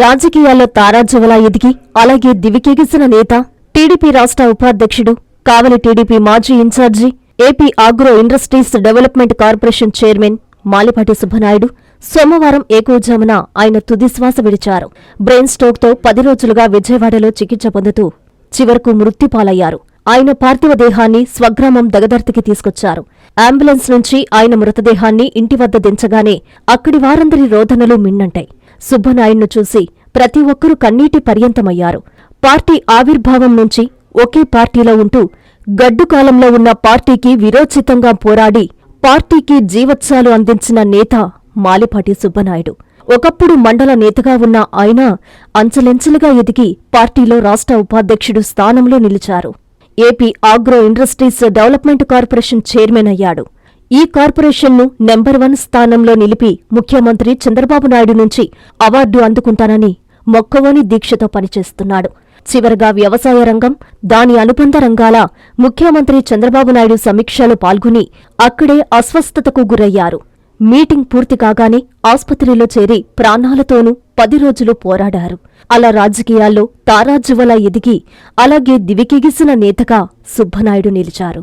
రాజకీయాల్లో తారాజువలా ఎదిగి అలాగే దివికెగిసిన నేత టీడీపీ రాష్ట్ర ఉపాధ్యక్షుడు కావలి టీడీపీ మాజీ incharge AP agro industries development corporation chairman Malipati Subbanaidu సోమవారం ఏకోజామున ఆయన తుదిశ్వాస విడిచారు. బ్రెయిన్ స్ట్రోక్తో పది రోజులుగా విజయవాడలో చికిత్స పొందుతూ చివరకు మృత్యుపాలయ్యారు ఆయన పార్థివ దేహాన్ని స్వగ్రామం దగదర్తికి తీసుకొచ్చారు. అంబులెన్స్ నుంచి ఆయన మృతదేహాన్ని ఇంటి వద్ద దించగానే అక్కడి వారందరి రోదనలు మిన్నంటాయి. సుబ్బనాయుణ్ణు చూసి ప్రతి ఒక్కరూ కన్నీటి పర్యంతమయ్యారు. పార్టీ ఆవిర్భావం నుంచి ఒకే పార్టీలో ఉంటూ గడ్డుకాలంలో ఉన్న పార్టీకి విరోచితంగా పోరాడి పార్టీకి జీవత్సాలు అందించిన నేత మాలిపాటి సుబ్బనాయుడు. ఒకప్పుడు మండల నేతగా ఉన్న ఆయన అంచెలెంచెలుగా ఎదిగి పార్టీలో రాష్ట్ర ఉపాధ్యక్షుడు స్థానంలో నిలిచారు. AP agro industries development corporation chairman అయ్యాడు. ఈ కార్పొరేషన్ను నెంబర్ వన్ స్థానంలో నిలిపి ముఖ్యమంత్రి చంద్రబాబు నాయుడు నుంచి అవార్డు అందుకుంటానని మొక్కవోని దీక్షతో పనిచేస్తున్నాడు. చివరగా వ్యవసాయ రంగం దాని అనుబంధ రంగాల ముఖ్యమంత్రి చంద్రబాబు నాయుడు సమీక్షలో పాల్గొని అక్కడే అస్వస్థతకు గురయ్యారు. మీటింగ్ పూర్తి కాగానే ఆస్పత్రిలో చేరి ప్రాణాలతోనూ పది రోజులు పోరాడారు. అలా రాజకీయాల్లో తారాజువలా ఎదిగి అలాగే దివికిగిసిన నేతగా సుబ్బనాయుడు నిలిచారు.